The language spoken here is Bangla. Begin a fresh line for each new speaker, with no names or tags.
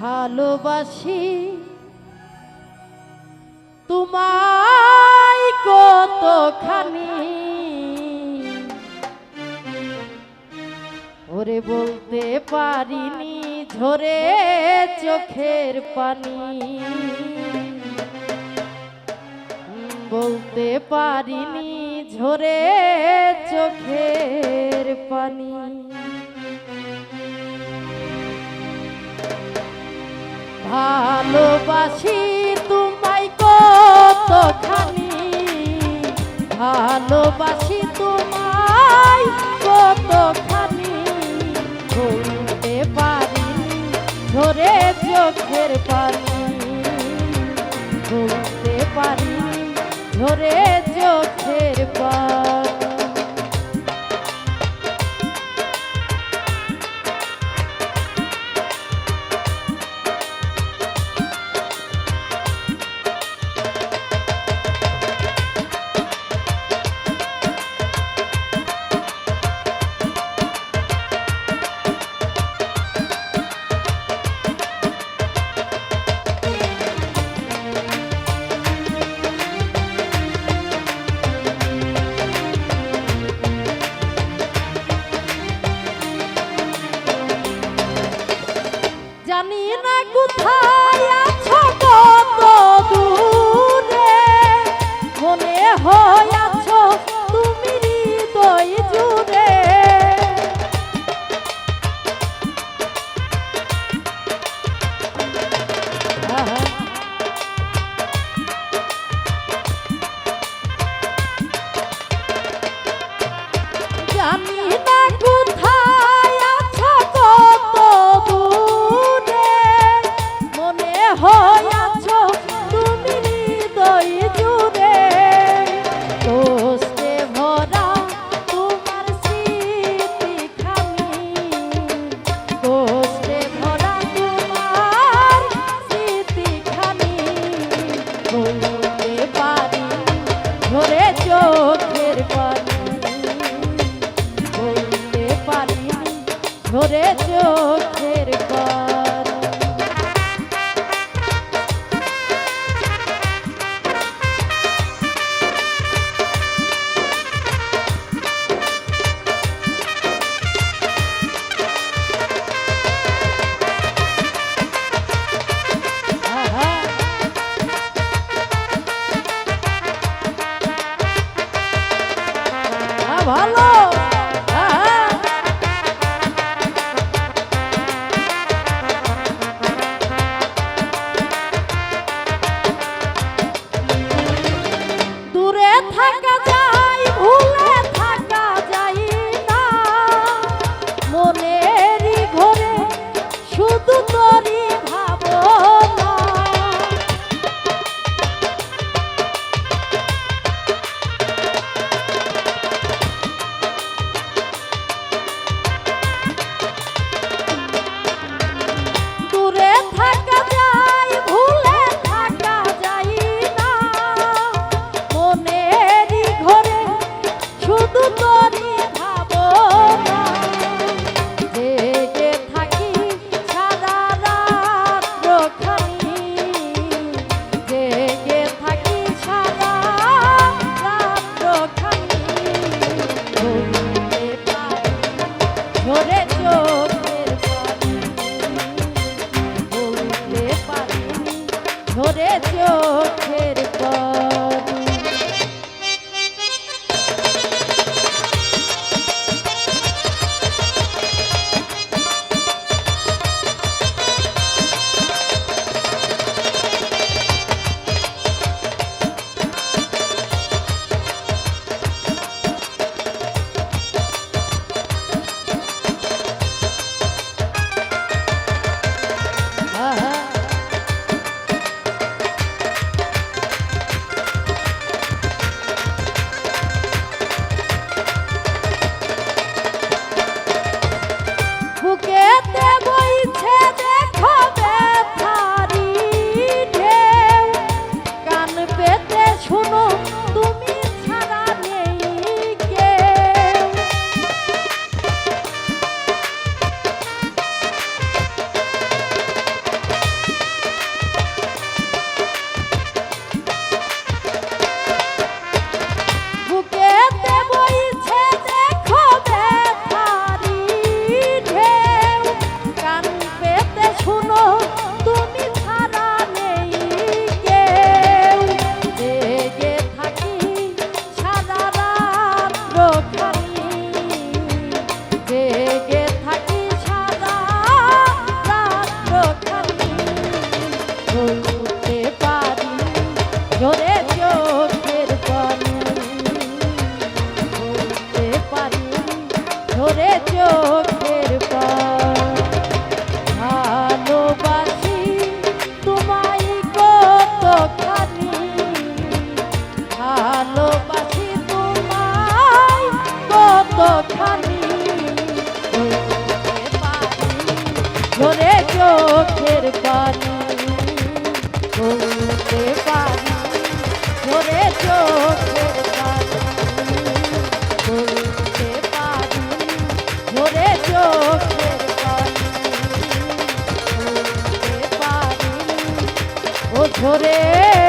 ভালোবাসি। তোমায় কতখানি? ওরে বলতে পারিনি ঝরে চোখের পানি। বলতে পারিনি ঝরে চোখের পানি। ভালোবাসি তোমায় কতখানি? ভালোবাসি তোমায় কতখানি? ধরতে পারি, ধরে চোখের পানি। ধরতে পারি, ধরে চোখের পানি। হয়া Glória a রে চোখ ঝরে